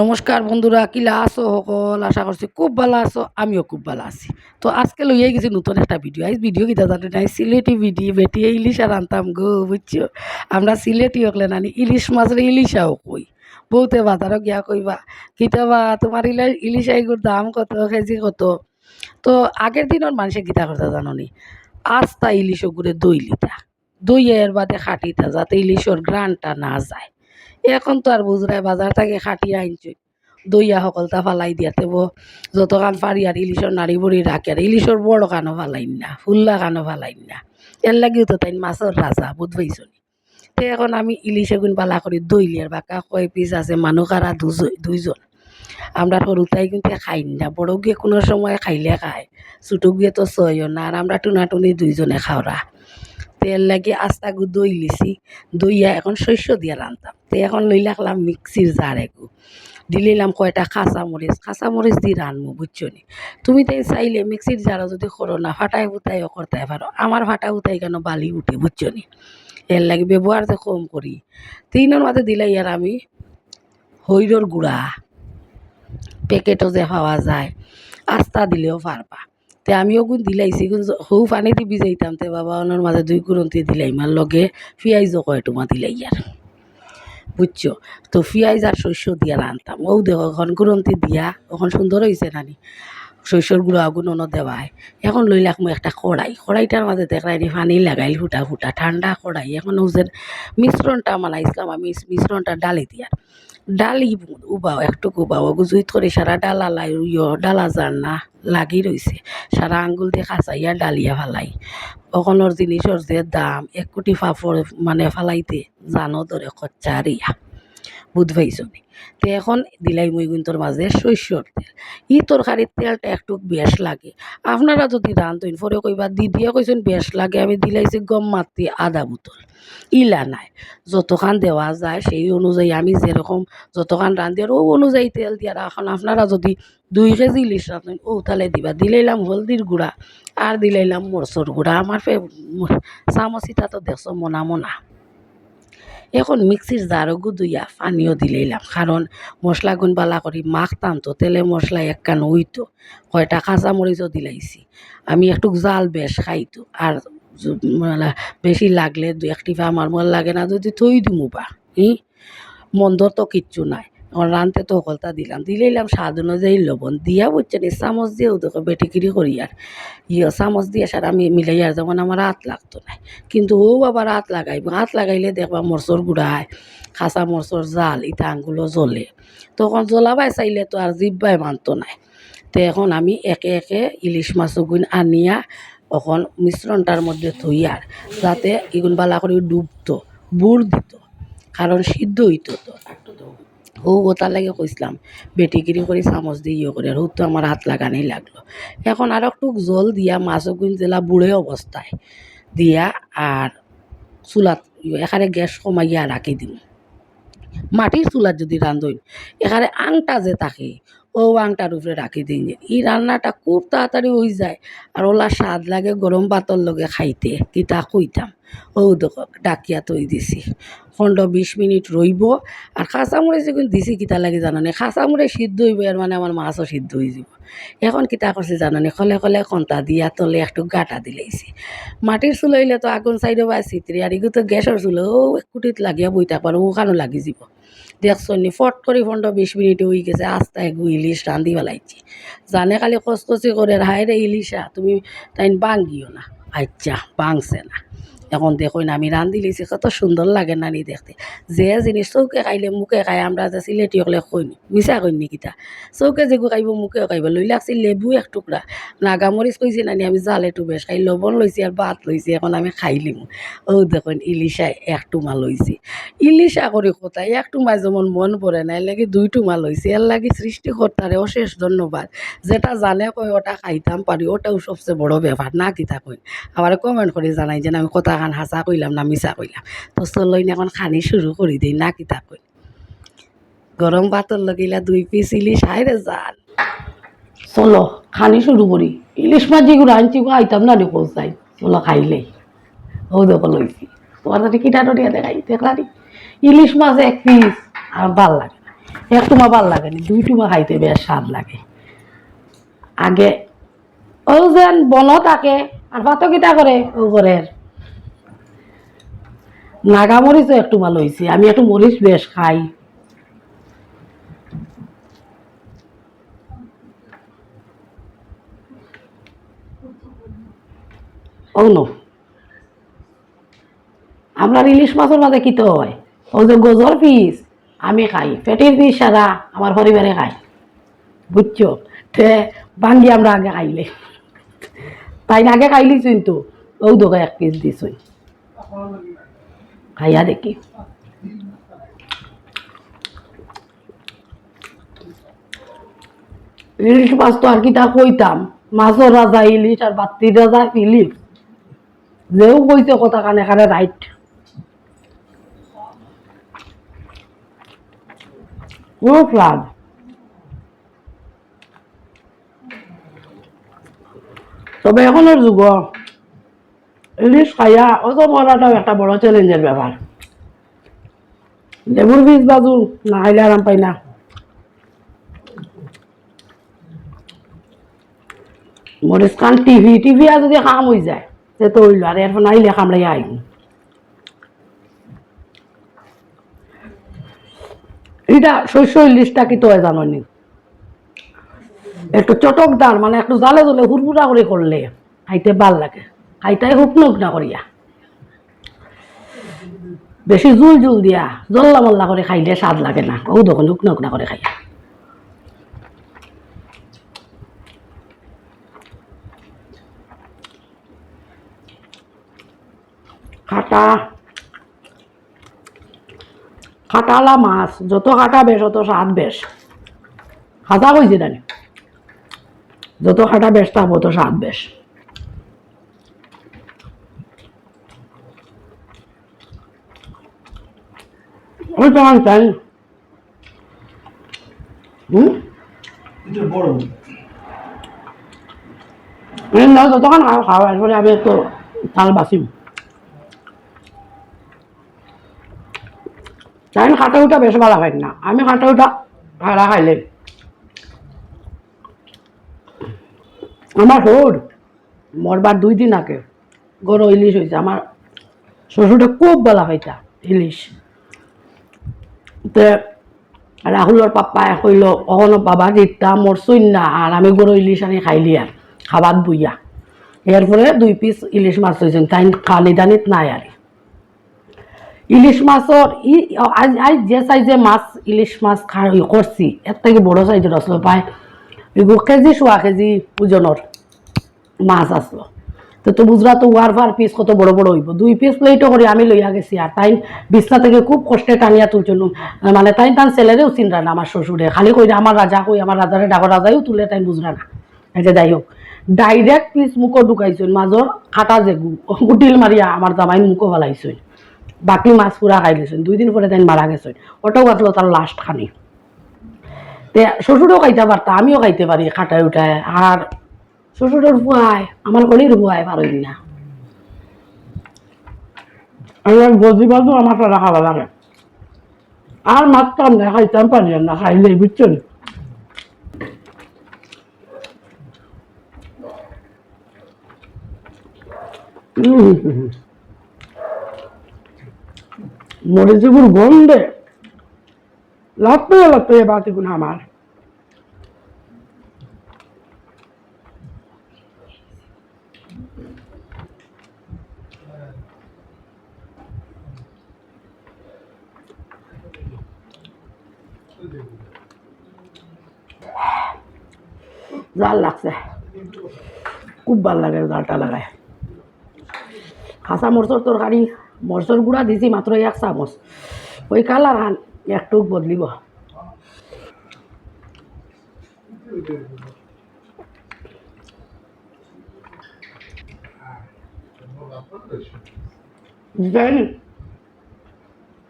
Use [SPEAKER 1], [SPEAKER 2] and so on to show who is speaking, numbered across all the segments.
[SPEAKER 1] নমস্কার বন্ধুরা কিলা আছো সকল? আশা করছি খুব ভালো আছো, আমিও খুব ভালো আছি। তো আজকে লইয়াই গেছি নতুন একটা ভিডিও আজ ভিডিও কিতা জানি নাই? সিলেটি ভিডিও বেটি ইলিশ আর আনতাম গো, বুঝছ? আমরা সিলেটি হকলে নানি, ইলিশ মাছের ইলিশাও কই? বহুতে বাজারও গিয়া কইবা। কিতাবা তোমার ইলা ইলিশ আইগুর দাম কত, কেজি কত? তো আগের দিনের মানুষে গীতা করতে জানো নি আস্তা ইলিশ গুড়ে দই লিতা। দই এর বাদে খাটিতা যাতে ইলিশর গ্রানটা না যায়। এখন তো আর বুঝরাই বাজার থেকে খাটিয়া আনছে দইয়া সকল তা ফালাই দিয়াতে বো যত কান পারি আর ইলিশর নাড়ি বড়ি রাখে আর ইলিশর বড় কানো ফালাইন না, ফুল্লা কানো ফালাইন না। এর লাগিও তো তাই মাছের রাজা বুধ পাইছনি তো এখন আমি ইলিশ এগুন পালা করি দই লিয়ার বাকা কয় পিস আছে মানুষ দুজন দুইজন। আমরা সরুতাই কিন্তু খাই না, বড় গিয়ে কোনো সময় খাইলে খায়। ছোটো গিয়ে তো ছয়ও না আর আমরা টুনাটুনি দুইজনে খাওয়া তেল লাগি আস্তা গু দই লিছি, দইয়া এখন শস্য দিয়ে রান্তাম। তো এখন লই লাগলাম মিক্সির জার একু দিলিলাম কয়টা কাঁচা মরিচ কাঁচা মরিচ দি রানমু, বুঝছ নি? তুমি তাই চাইলে মিক্সির জারও যদি করো না ফাটাই ফুটাইও করতে পারো। আমার ফাটা ফুটাই কেন বালি উঠে, বুঝছ নি? এর লাগে ব্যবহার যে কম করি। তিনের মাঝে দিলাই আর আমি হৈরর গুঁড়া। প্যাকেটও যে পাওয়া যায়, আস্তা দিলেও পারবা। তে আমিও গুণ দিলাইছি, গুণ সৌ পানি দি ভিজাইতাম তে বাবা অনর মাঝে দুই কুরন্তি দিলাই মার লগে পিঁয়াজও কয় টুমা দিলাই আর বুঝছ তো পিঁয়াজ আর শস্য দিয়া রানতাম ও দেখো, এখন কুরন্তি দিয়া, এখন সুন্দর হয়েছে নানি। শস্যর গুঁড়ো আগুন অন দেওয়ায় এখন লইলাক মই একটা কড়াই কড়াইটার মাঝে দেখলাই নি পানি লাগাইল ফুটা ফুটা ঠান্ডা কড়াই এখন ওদের মিশ্রণটা মানাইছিলাম আমি মিশ্রণটা ডালি দিয়া ডালি উবাও একটু উবাও। জুইত করে সারা ডালা লাই ডালা যার না লাগি রইছে সারা আঙ্গুল দিয়ে খাঁচাইয়া ডালিয়া ফালাই। অকণর জিনিসর যে দাম, এক কোটি ফাফর মানে ফালাইতে জানো ধরে খচ্চারিয়া বুধ পাইছনি তে এখন দিলাই মই গুন্তর মাঝে শস্যর তেল। ই তরকারির তেলটা একটু বেশ লাগে। আপনারা যদি রান্ধইন পরে কইবা দিদিয়ে কইছেন বেশ লাগে, আমি দিলাইছি গম মাতি আদা বোতল ইলা নাই। যতখান দেওয়া যায়, সেই অনুযায়ী আমি যেরকম যতখান রান্ধি আর ও অনুযায়ী তেল দিয়া এখন আপনারা যদি দুই কেজি ইলিশ রান্ধেন ও তাহলে দিবা, দিলাইলাম হলদির গুঁড়া, আর দিলাইলাম মরচর গুঁড়া। আমার চামচিটা তো দেখছ, মোনা মোনা। এখন মিক্সির জারগু দুইয়া পানিও দিলেইলাম কারণ মশলা গুণ বালা করি মাখতাম তো, তেলে মশলা একখান উইতো কয়টা কাঁচা মরিচও দিলাইছি আমি একটু জাল বেশ খাইতো আর মানে বেশি লাগলে দু একটি আমার মন লাগে না, যদি থই দিমু বা ই মন্দ তো কিচ্ছু নাই। রানতে তো সকলটা দিলাম। দিলাইলাম স্বাদ অনুযায়ী লবণ দিয়া বুঝছেন এই চামচ দিয়েও দেখো বেটিকিরি করি আর ইয়ে চামচ দিয়ে সার আমি মিলাই আর যেমন আমার হাত লাগতো না কিন্তু ও আবার হাত লাগাইব। হাত লাগাইলে দেখবা মরচর গুড়ায় খাসা মরচর জাল, ইটা আঙ্গুলো জ্বলে। তখন জ্বলাবাই চাইলে তো আর জিব্বাই মানতো নাই। তো এখন আমি একে একে ইলিশ মাছ গুণ আনিয়া এখন মিশ্রণটার মধ্যে ধুই থইয়ার যাতে ইগুন বালা করে ডুবতো বুড় দিত। কারণ সিদ্ধ হইতো তো। ও ওটার লাগে কইসলাম বেটিগিরি করে চামচ দিয়ে ইয়ে করে আর তো আমার হাত লাগানেই লাগল। এখন আর একটু জল দিয়া মাছ গুণ জেলা বুড়ে অবস্থায় দিয়া আর চুলাত এখানে গ্যাস কমাইয়া রাখি দিম। মাটির চুলাত যদি রান্ধইন এখানে আংটা যে থাকে ও আংটার উপরে রাখি দিন ই রান্নাটা খুব তাড়াতাড়ি হয়ে যায় আর ওলা স্বাদ লাগে গরম ভাতর লগে খাইতে, কিতা কইতাম ও ডাকিয়া তৈ দিছি। পনেরো বিশ মিনিট রইব আর খাঁচামুড়ে যখন দিছি কিতা লাগে জানানে? খাঁচামুড়ে সিদ্ধ হইব এর মানে আমার মাছও সিদ্ধ হয়ে যাব। এখন কিতা করছে জানানে? খলে খলে কন্তা দিয়া তলে একটু গাটা দিলাইছি মাটির চুলো হইলে তো আগুন চাইডে বা চিত্রি আর এগুলো তো গ্যাসের চুলো ও কুটিত লাগিয়া বইতা পারো ওখানো লাগি যাব। দেখছ নি, ফট করে পনেরো বিশ মিনিট হয়ে গেছে আস্তে একু ইলিশ রান্ধি পেলাইছি। জানে খালি কচকচি করে হায় রে ইলিশা তুমি তাই বাঙ্গিও না। আচ্ছা বাংছে না। এখন দেখো না আমি রান্ধি লিছি, কত সুন্দর লাগে নানি দেখতে। যে জিনিস চৌকে খাইলে মুখে খাই, আমরা যে সিলেটি হলে কইনি মিছা কইনি কিতা চৌকে যেগু খাইব, মুখে খাইব, লই লাগছি লেবু এক টুকরা। নাগামরিচ কইছি নানি, আমি জাল একটু বেশ খাই, লবণ লইছি আর ভাত লইছি, এখন আমি খাই খাইলিম ও দেখুন ইলিশাই এক টুমা লইছি। ইলিশা করে কোথায় এক টুমা যেমন মন পড়ে না এর লাগি দুই টুমা লইছি। এর লাগি সৃষ্টিকর্তারে অশেষ ধন্যবাদ। যেটা জানে কই ওটা খাইতাম পারি ওটাও সবচেয়ে বড় ব্যাপার না কিতা কই আবার কমেন্ট করে জানাই যে আমি কথা খান হাসা কইলাম না মিছা কইলাম তো চলই এখন খানি শুরু করে দিই না কিতা কই গরম ভাতর লগিলা দুই পিস ইলিশ হাইরে যান চলো, খানি শুরু করি ইলিশ মাছ যেগুলো আনছি গো আইতাম না রে কোথায় চলো খাইলেই ও দেখো লইছি তোমার সাথে কিটা টরিয়া দেখাই দেখলানি ইলিশ মাছ এক পিস আর ভালো লাগে। না এক টুমা ভালো লাগে নি, দুই টুমা খাইতে বেশ স্বাদ লাগে। আগে ও যেন বন থাকে আর ভাতো কিটা করে ও করে নাগা মরিচও একটু ভালো হয়েছে। আমি একটু মরিচ বেশ খাই। আমরা ইলিশ মাছের মাঝে কি তো হয়? ও যে গজর পিস, আমি খাই। পেটের পিস সারা আমার পরিবারে খাই বুঝছ? তে ভাঙ্গি আমরা আগে খাইলে। তাই আগে খাইলি কিন্তু। ও দোকায় এক পিস দিছই খাইয়া দেখি। ইলিশ মাছ তো আর কি তা কইতাম। মাছও রাজা ইলিশ আর বাত্তির রাজা ইলিশ। যেও কইছে কথা কানে কানে রাইট খুব স্বাদ তবে এখনের যুগ। ইলিশ খাইয়া অত মরাটাও একটা বড় চ্যালেঞ্জের ব্যাপার লেবুর বীজ বাজু না খাইলে আরাম পাই না। মরিচ খান টিভি টিভি আর যদি কাম হয়ে যায় সে তো হইল আর এরপর নাইলে কামড়াই আইন এটা শস্য ইলিশটা কি তো জানো নি? একটু চটকদার মানে একটু জালে জলে হুড়হুড়া করে করলে খাইতে ভালো লাগে। খাইতে হুকনো না করিয়া। বেশি জুল জুল দিয়া, জল্লা মল্লা করে খাইলে স্বাদ লাগে না। ও দেখুন হুকনো হুকনা করে খাইয়া। খাটা। খাটালা মাছ, যত খাটা বেশ, অত স্বাদ বেশ। খাতা কইছি জানি যত খাটা বেশ তা তত স্বাদ বেশ। ওই তোমার চাই হুম?
[SPEAKER 2] এটা বড়
[SPEAKER 1] যতক্ষণ খাও খাও এরপরে আমি একটু তাল বাসিম। তাই খাটা উঠা বেশ ভালো খাই না। আমি খাটা উঠা ভাড়া খাইলে। আমার হোর মরবার দুই দিন আগে গরু ইলিশ হয়েছে। আমার শ্বশুরটা খুব ভালো খাইতা ইলিশ। তে রাহুলর পাপ্পা কইল অহনো বাবা দিতা মরছই না আর আমি গরু ইলিশ আনি খাইলি আর খাবার বুইয়া। এরপরে দুই পিস ইলিশ মাছ হয়েছেন তাই খালি দানিত নাই আর ইলিশ মাছর ই আজ যে সাইজে মাছ ইলিশ মাছ খা করছি এর থেকে বড় সাইজের আসলো প্রায় এগুলো কেজি সোয়া কেজি ওজনের মাছ আসলো তো তো বুঝরা তো ওয়ার ফার পিস কত বড় বড় হইব। দুই পিস প্লেটও করে, আমি লইয়া গেছি আর তাই বিছনা থেকে খুব কষ্টে টানিয়া তুলছিল। মানে তাই তার ছেলেরেও চিনরা না আমার শ্বশুরে। খালি কই আমার রাজা কই, আমার রাজারে ডাকর রাজাইও তুলে তাই বুঝরা না। এটা যাই হোক ডাইরেক্ট পিস মুখো ঢুকাইছেন মাজর খাটা যে গুটিল মারিয়া আমার জামাই মুখো ফেলাইছেন বাকি মাছ পুরা খাই দিয়েছেন দুই দিন পরে তাই মারা গেছেন ওটাও আসলো তার লাস্ট খানি। তে শ্বশুরও খাইতে পারতা আমিও খাইতে পারি খাটায় উঠায় আর শ্বশুরের ভুয়ায় আমার গলির ভুয়ায় পারই না। আর গজি বাজু আমার সারা খাওয়া লাগে। আর মারতাম না খাইতাম পারি না খাইলে বুঝছেন মরিচিপুর গন্ধে লাগতে লাগতে বাতিগুন আমার। জাল লাগছে। খুব ভালো লাগে জালটা লাগায় কাঁচা মরচর তরকারি মরচর গুঁড়া দিছি মাত্র এক চামচ। ওই কালার হান একটু বদলিব।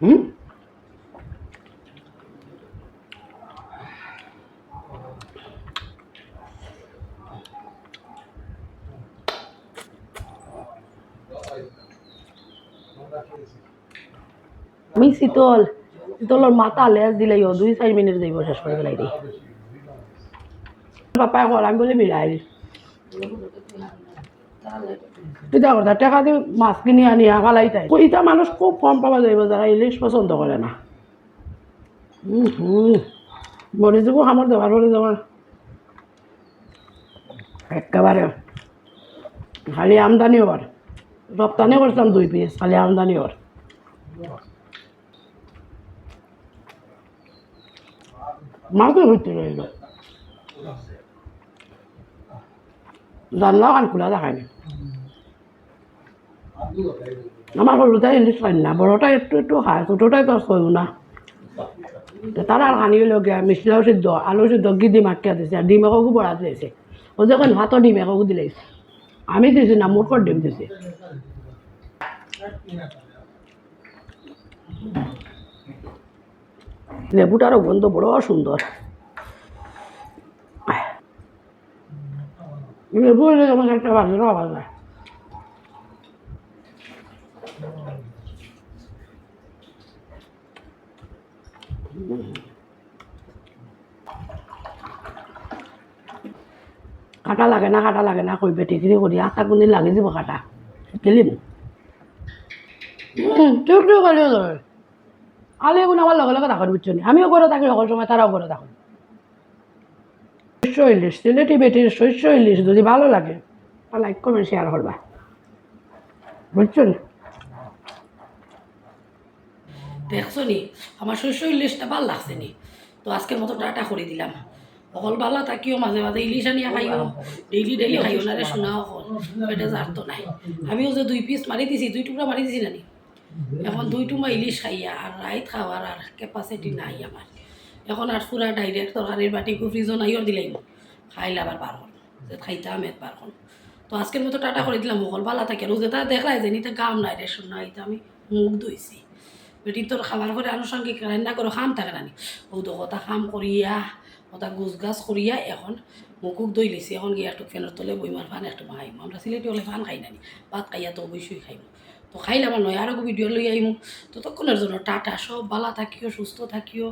[SPEAKER 1] হুম? আমি শীতল তোর মাথা লেজ দিলেই ও দুই চার মিনিট যাইব শেষ করে গেলাই রে পাপাই কর আমি বলে দিয়ে মাছ কিনি আনি তাই। খুব কম না। খালি আমদানি হবার রপ্তানি করতাম দুই পিস খালি আমদানি হবার মাকে হইতে রইল। জানলাও কান খোলা দেখায়নি আমার সৰুটা ইলিশ খাই না বড়টা একটু একটু খায় ছোটোটাই তো খয়ও না। তারা আর খানি হলো গিয়া মিশলাও সিদ্ধ আলু সিদ্ধ গি ডিম আটকে দিছে ডিম একো বড়া দিয়েছে ও যখন ভাতও ডিম একো দিলেছে আমি দিছি না মুখর ডিম দিছি। লেবুটারও গন্ধ বড় সুন্দর। লেবু হলে যেমন একটা ভালো খাওয়া যায় কাটা লাগে না, কাটা লাগে না কই বেটি কিনি করি আটা কোনদিন লাগি যাব কাটা। গেলিম টুক করিও ধরে আলে কোনো আমার লগে লগে থাকো বুঝছ আমিও করে থাকি সকল সময়, তারাও করে থাকো শস্য ইলিশ সিলেটি বেটির শস্য ইলিশ, যদি ভালো লাগে লাইক কমেন্ট শেয়ার করবা। বুঝছ নি? দেখছ নি? আমার শস্য ইলিশটা ভালো লাগছে নি। তো আজকের মতো টাটা করে দিলাম। অকল বালা তাকিও মাঝে মাঝে ইলিশ আনিয়া খাইও। ডেইলি ডেইলি খাইও না রে শোনা অকল। পেটে জারতো নাই। আমিও যে দুই পিস মারি দিছি, দুই টুকরা মারি দিছি নানি এখন দুই টুমা ইলিশ খাইয়া আর রাইত খাওয়ার আর ক্যাপাসিটি নাই আমার এখন আর পুরা ডাইরেক্ট তরকারির বাটি ফ্রিজও নাইও দিলাই খাইলে আবার পার হল, যে খাইতাম এত পার হল। তো আজকের মতো টাটা করে দিলাম মকল বালা থাকে রোজে তা দেখলাই যে নিতে কাম নাই রে শোনা এটা আমি মুখ ধুইছি। বেটি তোর খাবার করে আনুষঙ্গিক রান্না করে খাম থাকে নানি ও তো কথা খাম করিয়া কথা গুছ গাছ করিয়া এখন মুখুক দই লিছি। এখন গিয়ে একটু ফেনের তলে বইমার ফান একটু খাইমু আমরা সিলেটি হলে ফান খাই নানি। ভাত খাইয়া তো অবশ্যই খাইমু তো খাইলে আমার নয় আরও ভিডিও লই আইমু। ততক্ষণের জন্য টাটা, সব ভালো থাকিও, সুস্থ থাকিও।